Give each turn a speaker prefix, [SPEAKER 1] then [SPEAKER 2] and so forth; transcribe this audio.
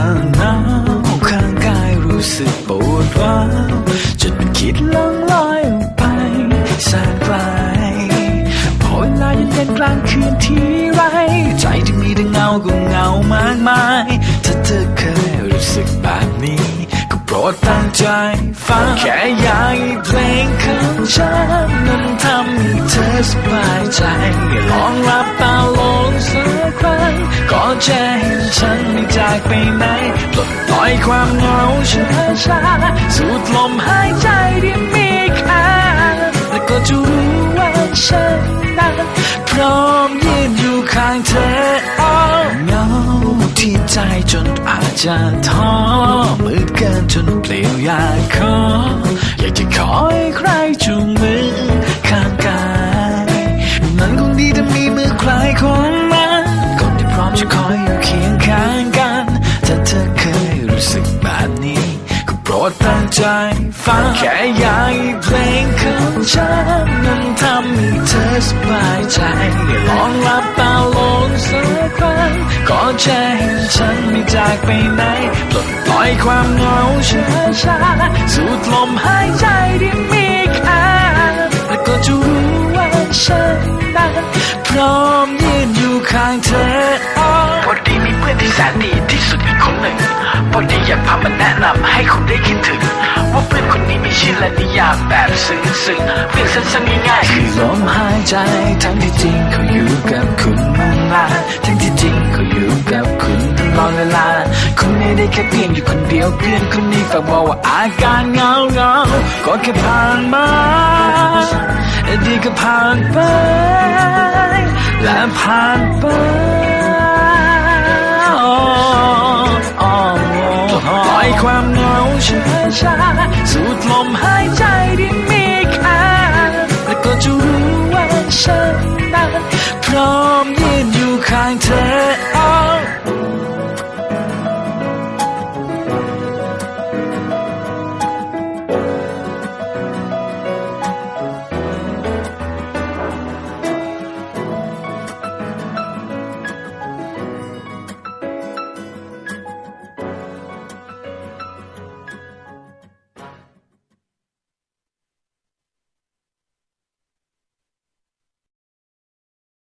[SPEAKER 1] าวข้างกายรู้สึกปวดร้าวจนมันคิดล่องลอยออกไปแสนไกลพอเวลาเย็นๆกลางคืนทีไร ใจที่มีแต่เงาก็เหงามากมาย ถ้าเธอเคยรู้สึกแบบนี้ ก็โปรดตั้งใจฟังแค่อยากให้เพลงของฉันนั้นทำให้เธอสบายใจลองรับตาลงสักค รั้งก็จะเห็นฉันไม่จากไปไหนปลดปล่อยความเหงาช้าช้าสูดลมหายใจที่มีค่าแล้วก็จะรู้ว่าฉันนั้นพร้อมยืนอยู่ข้างเธออ้อเหงาที่ใจจนอาจจะท้อมืดเกินจนเปลี่ยวอยากขออยากจะขอให้ใครจูงมือ ใจฟังแค่อยากให้เพลงของฉันนั้นทำให้เธอสบายใจลองหลับตาลงสักครั้งก็จะเห็นฉันไม่จากไปไหนปลดปล่อยความเหงาช้าช้าๆสูดลมหายใจที่มีค่าแล้วก็จะรู้ว่าฉันนั้นพร้อมยืนอยู่ข้างเธอ
[SPEAKER 2] พอดีมีเพื่อนที่แสนดีที่สุดอีกคนหนึ่งพอดีอยากพามาแนะนำให้คุณ ยามแบบซึ้งๆเพื่อนสั้นๆง่ายๆ
[SPEAKER 1] คือลมหายใจ ทั้งที่จริงเขาอยู่กับคุณมานานทั้งที่จริงเขาอยู่กับคุณตลอดเวลาคุณไม่ได้แค่เพียงอยู่คนเดียวเพื่อนคนนี้ฝากบอกว่าอาการเหงาเงาก็แค่ผ่านมาดีก็ผ่านไปและผ่านไป me new kind turn